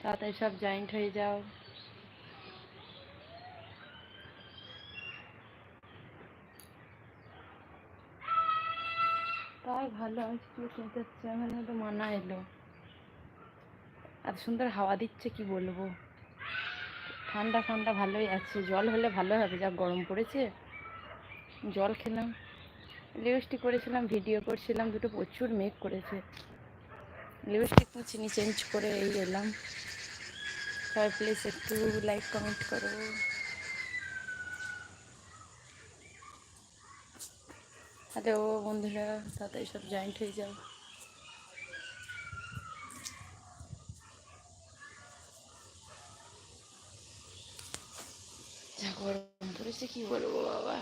তাড়াতাড়ি সব জয়েন্ট হয়ে যাও। তাই ভালো আজকে চেঁচাচ্ছে আমার তো মানা এলো। এত সুন্দর হাওয়া দিচ্ছে, কি বলব? ঠান্ডা ঠান্ডা ভালোই আছে, জল হলে ভালো হবে, যা গরম পড়েছে। জল খেলাম, লিপস্টিক করেছিলাম, ভিডিও করছিলাম, দুটো প্রচুর মেঘ করেছে। লিপস্টিক চিনি চেঞ্জ করে এই এলাম। সবাই প্লিজ একটু লাইক কমেন্ট করো হ্যালো বন্ধুরা তাড়াতাড়ি সব জয়েন্ট হয়ে যাও যা গরম পড়েছে কি বলব বাবা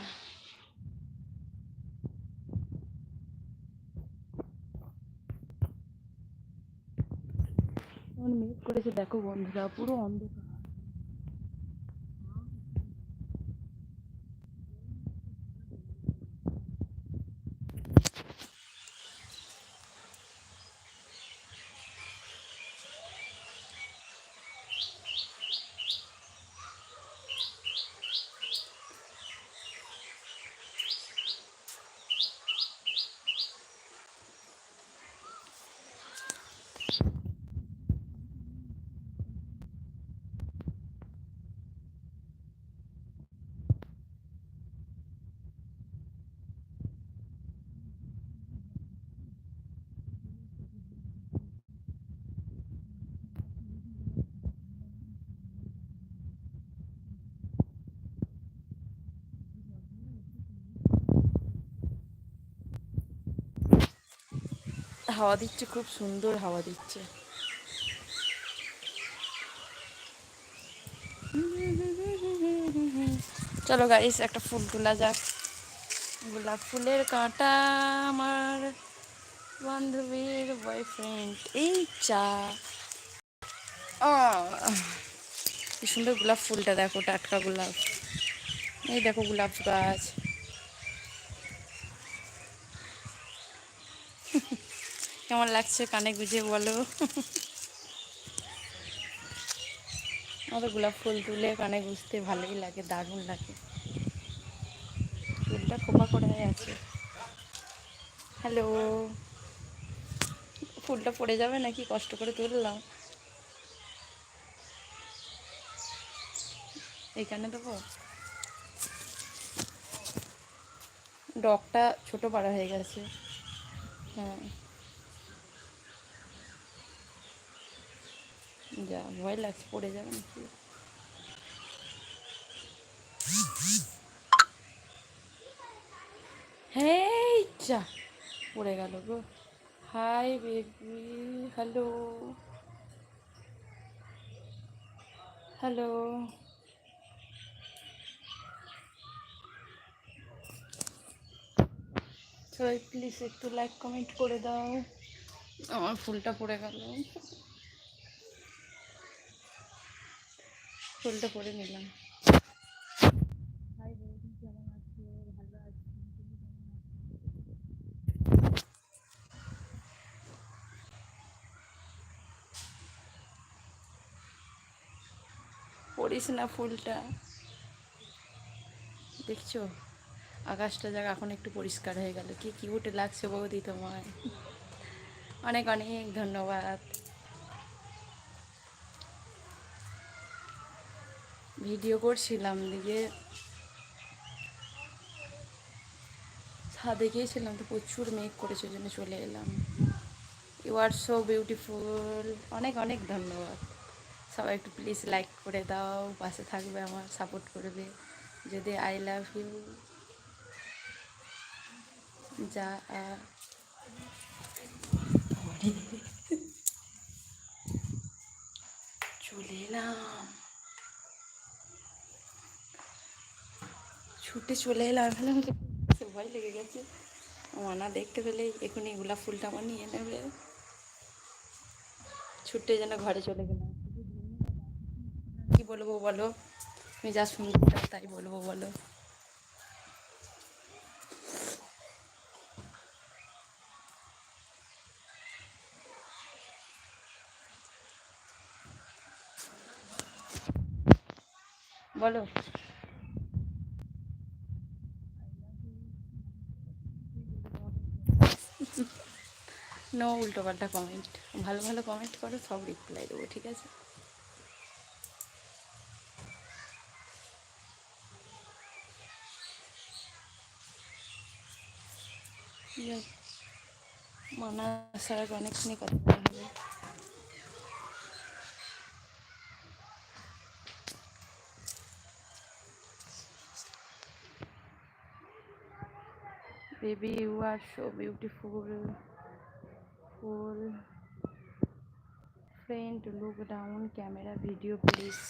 কেমন মেঘ করেছে দেখো বন্ধুরা পুরো অন্ধকার। হাওয়া দিচ্ছে, খুব সুন্দর হাওয়া দিচ্ছে। চলো গাইস একটা ফুল তোলা যাক। গোলাপ ফুলের কাঁটা আমার বান্ধবীর বয়ফ্রেন্ড এই চা। কি সুন্দর গোলাপ ফুলটা, দেখো টাটকা গোলাপ। এই দেখো গোলাপ গাছ। কেমন লাগছে কানে গুজে বলো? আমাদের গোলাপ ফুল তুলে কানে গুজতে ভালোই লাগে, দারুণ লাগে। ফুলটা খোপা করে আছে। হ্যালো ফুলটা পড়ে যাবে নাকি? কষ্ট করে তুললাম। এইখানে দেবো? ডগটা ছোট পাড়া হয়ে গেছে। হ্যাঁ। যা ভয় লাগছে পড়ে যাবে নাকি হেই যা পড়ে গেল গো হাই বেবি হ্যালো হ্যালো সবাই প্লিজ একটু লাইক কমেন্ট করে দাও। আমার ফুলটা পড়ে গেল। ফুলটা পরে নিলাম? পড়িস না ফুলটা। দেখছ? আকাশটা যাক এখন একটু পরিষ্কার হয়ে গেল। কি কিউটে লাগছে বৌদি তোমায়। অনেক অনেক ধন্যবাদ। ভিডিও করছিলাম, দিয়ে ছাদে গিয়েছিলাম তো প্রচুর মেঘ করেছে জন্য চলে এলাম। ইউ আর সো বিউটিফুল অনেক অনেক ধন্যবাদ। সবাই একটু প্লিজ লাইক করে দাও, পাশে থাকবে আমার সাপোর্ট করবে। যদি আই লাভ ইউ যা চলে এলাম। ছুটে চলে এলাম এখানে আমাকে ভয় লেগে গেছে। মানা দেখতে পেলে এখনই গোলাপ ফুলটা আমার নিয়ে নেবে। ছুটে যেন ঘরে চলে গেলাম। কি বলব বলো? তুমি যা শুনতে তাই বলব বলো। বলো। নো উল্টো পাল্টা কমেন্ট ভালো ভালো কমেন্ট করো সব রিপ্লাই দেবো ঠিক আছে? মানা স্যার অনেকখানি কথা বলা হবে। Baby, you are so beautiful. Full friend, look down camera video, please.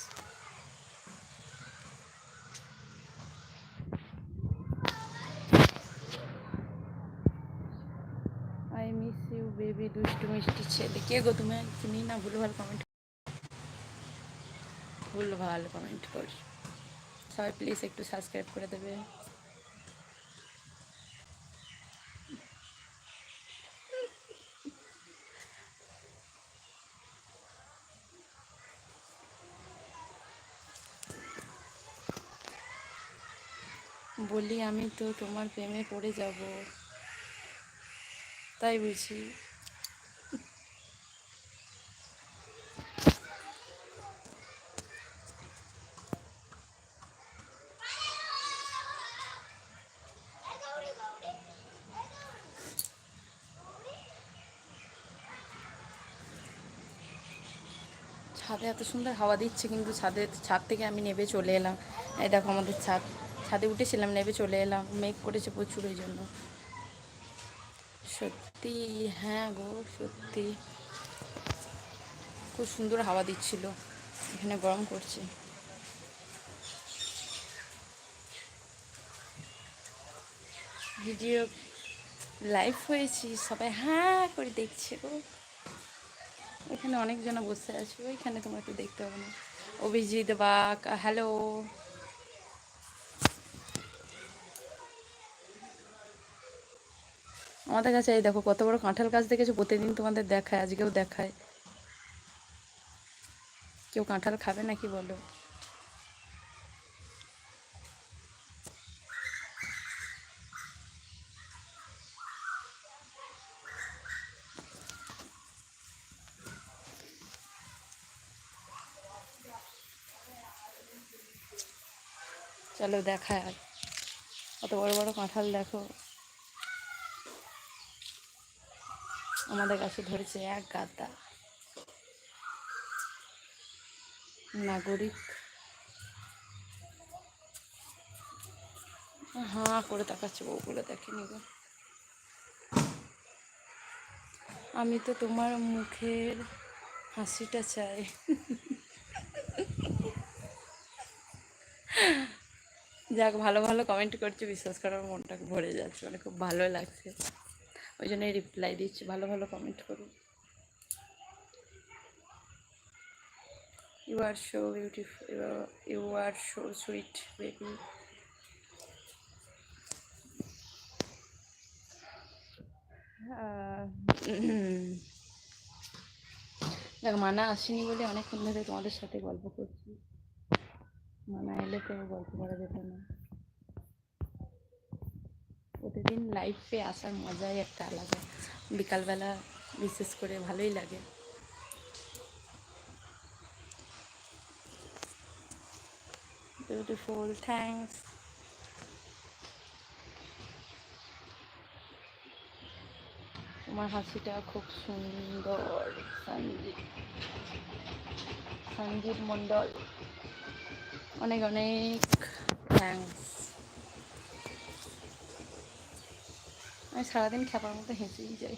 I miss you baby দুষ্টু মিষ্টি ছেলে। কে গো তুমি? চিনি না ভুল ভালো কমেন্ট ভুল ভালো কমেন্ট কর। সবাই প্লিজ একটু সাবস্ক্রাইব করে দেবে। বলি আমি তো তোমার প্রেমে পড়ে যাব। তাই বুঝি। ছাদে এত সুন্দর হাওয়া দিচ্ছে, কিন্তু ছাদে, ছাদ থেকে আমি নেবে চলে এলাম। এই দেখো আমাদের ছাদ। ছাদে উঠেছিলাম, নেবে চলে এলাম। মেঘ করেছে প্রচুর ওই জন্য। সত্যি হ্যাঁ গো, সত্যি। খুব সুন্দর হাওয়া দিচ্ছিল। এখানে গরম করছে। ভিডিও লাইভ হয়েছি, সবাই হ্যাঁ করে দেখছে গো। এখানে অনেকজন বসে আছে, ওইখানে তোমাকে দেখতে হবে না। অভিজিৎ বাক হ্যালো। আমাদের কাছে এই দেখো, কত বড় কাঁঠাল গাছ দেখেছ? প্রতিদিন তোমাদের দেখায়, আজকেও দেখায়। কেউ কাঁঠাল খাবে নাকি বলো? চলো দেখায় আর। কত বড় বড় কাঁঠাল দেখো। আমাদের কাছে ধরেছে এক গাদা। নাগরিক। হাঁ, করে তাকাচ্ছে বউগুলো দেখেনি গো। আমি তো তোমার মুখের হাসিটা চাই। যাক, ভালো ভালো কমেন্ট করছে, বিশ্বাস করার মনটা ভরে যাচ্ছে মানে খুব ভালো লাগছে। ওই জন্যই রিপ্লাই দিচ্ছি, ভালো ভালো কমেন্ট করুন। You are so beautiful you are so sweet baby দেখ, মানা আসেনি বলে অনেকক্ষণ ধরে তোমাদের সাথে গল্প করছি। মানা এলে তো গল্প করা যেত না। প্রতিদিন লাইফে আসার মজাই একটা আলাদা। বিকালবেলা বিশেষ করে ভালোই লাগে। বিউটিফুল থ্যাংকস তোমার হাসিটা খুব সুন্দর সঞ্জিত সঞ্জিত মণ্ডল। অনেক অনেক সারাদিন খ্যাপার মতো হেসেই যাই।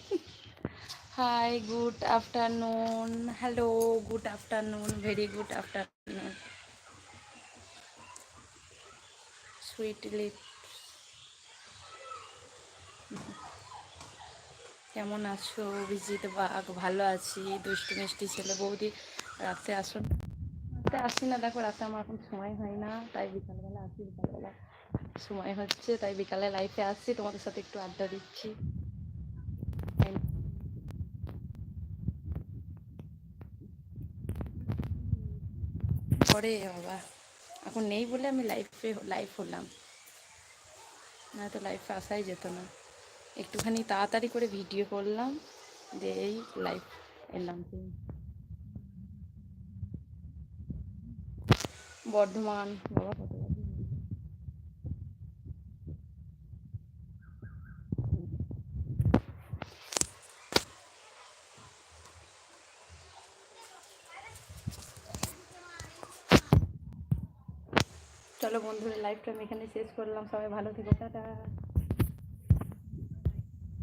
Hi good afternoon hello good afternoon very good afternoon sweet lip কেমন আছো? অভিজিৎ বাঘ, ভালো আছি। দুষ্টু মিষ্টি ছেলে বৌদি, রাতে আসুন। রাতে আসি না, দেখো রাতে আমার এখন সময় হয় না, তাই বিকালবেলা আসি, বিকালবেলা সময় হচ্ছে, তাই বিকালে লাইফে আসছি, তোমাদের সাথে একটু আড্ডা দিচ্ছি। পরে, বাবা, এখন নেই বলে আমি লাইফে লাইভ হলাম। নয়তো লাইফে আসাই যেত না। একটুখানি তাড়াতাড়ি করে ভিডিও করলাম, দিয়ে এই লাইভ এলাম। বর্ধমান, বাবা কত বাজে? চলো বন্ধুরা লাইভটা আমি এখানে শেষ করলাম। সবাই ভালো থেকো টাটা।